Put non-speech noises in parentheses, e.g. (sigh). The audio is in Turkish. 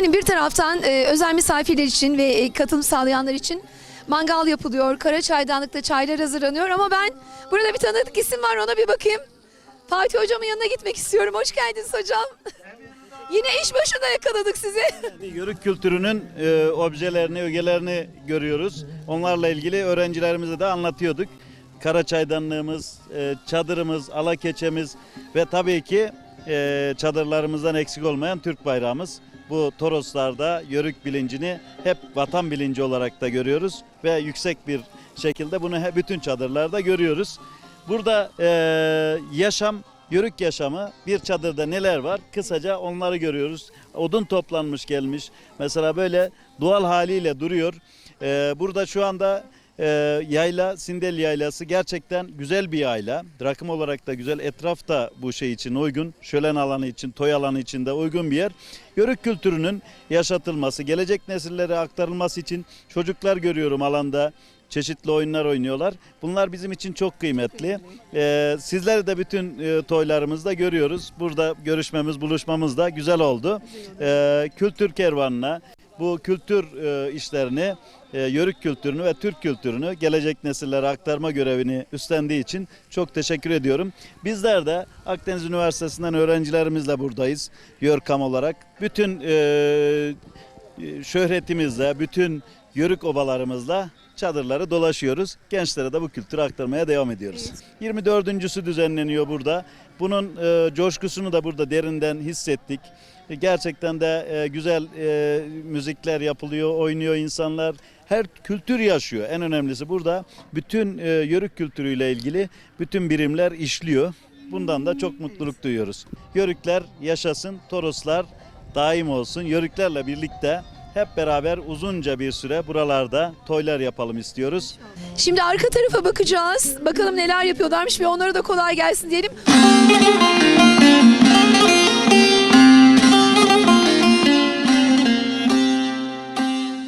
Efendim bir taraftan e, özel misafirler için ve e, katılım sağlayanlar için mangal yapılıyor. Kara çaydanlıkta çaylar hazırlanıyor ama ben burada bir tanıdık isim var ona bir bakayım. Fatih hocamın yanına gitmek istiyorum. Hoş geldiniz hocam. (laughs) Yine iş başında yakaladık sizi. (laughs) Yörük kültürünün e, objelerini, ögelerini görüyoruz. Onlarla ilgili öğrencilerimize de anlatıyorduk. Kara çaydanlığımız, e, çadırımız, alakeçemiz ve tabii ki e, çadırlarımızdan eksik olmayan Türk bayrağımız. Bu Toroslarda yörük bilincini hep vatan bilinci olarak da görüyoruz ve yüksek bir şekilde bunu bütün çadırlarda görüyoruz. Burada e, yaşam, yörük yaşamı bir çadırda neler var? Kısaca onları görüyoruz. Odun toplanmış gelmiş. Mesela böyle doğal haliyle duruyor. E, burada şu anda e, yayla, Sindel Yaylası gerçekten güzel bir yayla. Rakım olarak da güzel. Etraf da bu şey için uygun. Şölen alanı için, toy alanı için de uygun bir yer. Yörük kültürünün yaşatılması, gelecek nesillere aktarılması için çocuklar görüyorum alanda çeşitli oyunlar oynuyorlar. Bunlar bizim için çok kıymetli. Ee, sizleri de bütün e, toylarımızda görüyoruz. Burada görüşmemiz, buluşmamız da güzel oldu. Ee, kültür kervanına bu kültür e, işlerini, e, yörük kültürünü ve Türk kültürünü gelecek nesillere aktarma görevini üstlendiği için çok teşekkür ediyorum. Bizler de Akdeniz Üniversitesi'nden öğrencilerimizle buradayız. Yörkam olarak. Bütün e, şöhretimizle, bütün yörük obalarımızla çadırları dolaşıyoruz. Gençlere de bu kültürü aktarmaya devam ediyoruz. 24.sü düzenleniyor burada. Bunun e, coşkusunu da burada derinden hissettik. E, Gerçekten de e, güzel e, müzikler yapılıyor, oynuyor insanlar. Her kültür yaşıyor. En önemlisi burada bütün e, yörük kültürüyle ilgili bütün birimler işliyor. Bundan da çok mutluluk duyuyoruz. Yörükler yaşasın, Toroslar daim olsun. Yörüklerle birlikte hep beraber uzunca bir süre buralarda toylar yapalım istiyoruz. Şimdi arka tarafa bakacağız. Bakalım neler yapıyorlarmış ve onlara da kolay gelsin diyelim.